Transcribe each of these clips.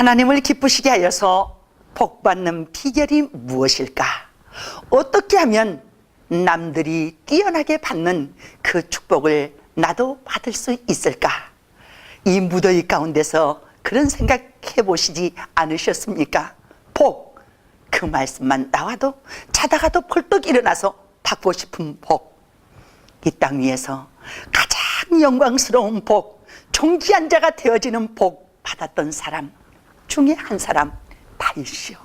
하나님을 기쁘시게 하여서 복받는 비결이 무엇일까? 어떻게 하면 남들이 뛰어나게 받는 그 축복을 나도 받을 수 있을까? 이 무더위 가운데서 그런 생각해 보시지 않으셨습니까? 복, 그 말씀만 나와도 자다가도 벌떡 일어나서 받고 싶은 복. 이 땅 위에서 가장 영광스러운 복, 존귀한 자가 되어지는 복 받았던 사람 중에 한 사람 다윗이요.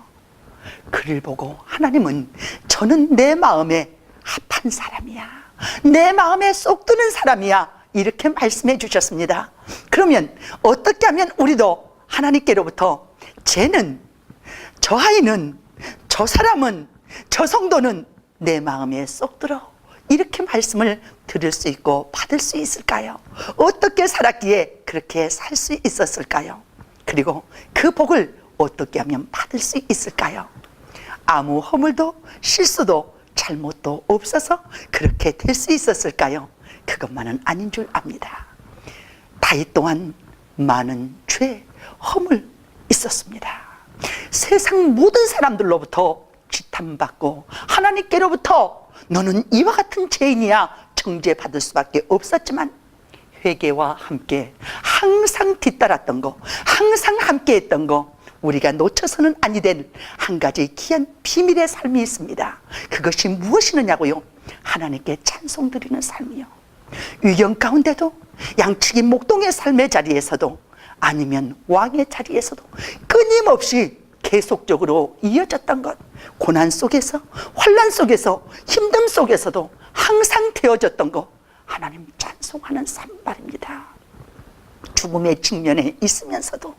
그를 보고 하나님은 저는 내 마음에 합한 사람이야. 내 마음에 쏙 드는 사람이야. 이렇게 말씀해 주셨습니다. 그러면 어떻게 하면 우리도 하나님께로부터 쟤는 저 아이는 저 사람은 저 성도는 내 마음에 쏙 들어 이렇게 말씀을 들을 수 있고 받을 수 있을까요? 어떻게 살았기에 그렇게 살 수 있었을까요? 그리고 그 복을 어떻게 하면 받을 수 있을까요? 아무 허물도 실수도 잘못도 없어서 그렇게 될 수 있었을까요? 그것만은 아닌 줄 압니다. 다윗 또한 많은 죄, 허물 있었습니다. 세상 모든 사람들로부터 지탄받고 하나님께로부터 너는 이와 같은 죄인이야 정죄받을 수밖에 없었지만 회개와 함께 항상 뒤따랐던 거, 항상 함께 했던 거, 우리가 놓쳐서는 아니 될한 가지 귀한 비밀의 삶이 있습니다. 그것이 무엇이느냐고요? 하나님께 찬송 드리는 삶이요. 위경 가운데도 양치기 목동의 삶의 자리에서도 아니면 왕의 자리에서도 끊임없이 계속적으로 이어졌던 것 고난 속에서 환란 속에서 힘듦 속에서도 항상 되어졌던 것 하나님 찬송하는 삶 말입니다. 죽음의 직면에 있으면서도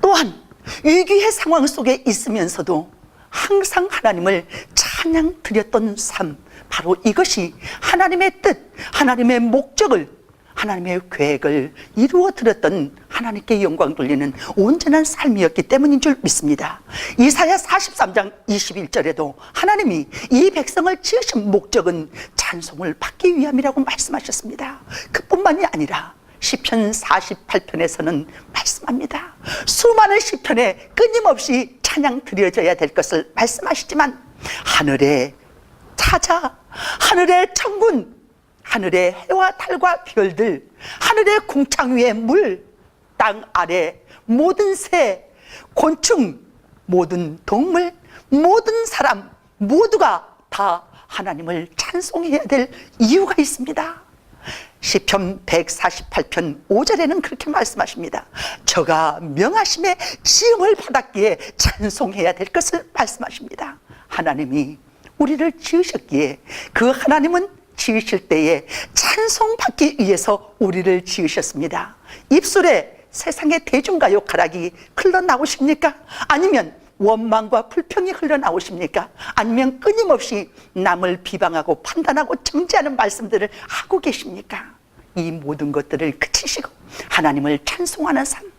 또한 위기의 상황 속에 있으면서도 항상 하나님을 찬양 드렸던 삶 바로 이것이 하나님의 뜻 하나님의 목적을 하나님의 계획을 이루어 드렸던 하나님께 영광 돌리는 온전한 삶이었기 때문인 줄 믿습니다. 이사야 43장 21절에도 하나님이 이 백성을 지으신 목적은 찬송을 받기 위함이라고 말씀하셨습니다. 그뿐만이 아니라 시편 48편에서는 말씀합니다. 수많은 시편에 끊임없이 찬양 드려져야 될 것을 말씀하시지만 하늘에 찾아 하늘의 천군 하늘의 해와 달과 별들 하늘의 궁창 위의 물 땅 아래 모든 새 곤충 모든 동물 모든 사람 모두가 다 하나님을 찬송해야 될 이유가 있습니다. 시편 148편 5절에는 그렇게 말씀하십니다. 저가 명하심에 지음을 받았기에 찬송해야 될 것을 말씀하십니다. 하나님이 우리를 지으셨기에 그 하나님은 지으실 때에 찬송받기 위해서 우리를 지으셨습니다. 입술에 세상의 대중가요 가락이 흘러나오십니까? 아니면 원망과 불평이 흘러나오십니까? 아니면 끊임없이 남을 비방하고 판단하고 정죄하는 말씀들을 하고 계십니까? 이 모든 것들을 그치시고 하나님을 찬송하는 삶,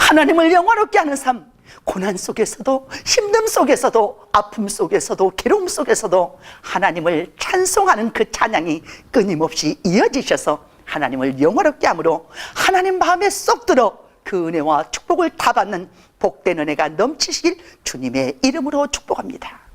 하나님을 영화롭게 하는 삶, 고난 속에서도 힘듦 속에서도 아픔 속에서도 괴로움 속에서도 하나님을 찬송하는 그 찬양이 끊임없이 이어지셔서 하나님을 영화롭게 함으로 하나님 마음에 쏙 들어 그 은혜와 축복을 다 받는 복된 은혜가 넘치시길 주님의 이름으로 축복합니다.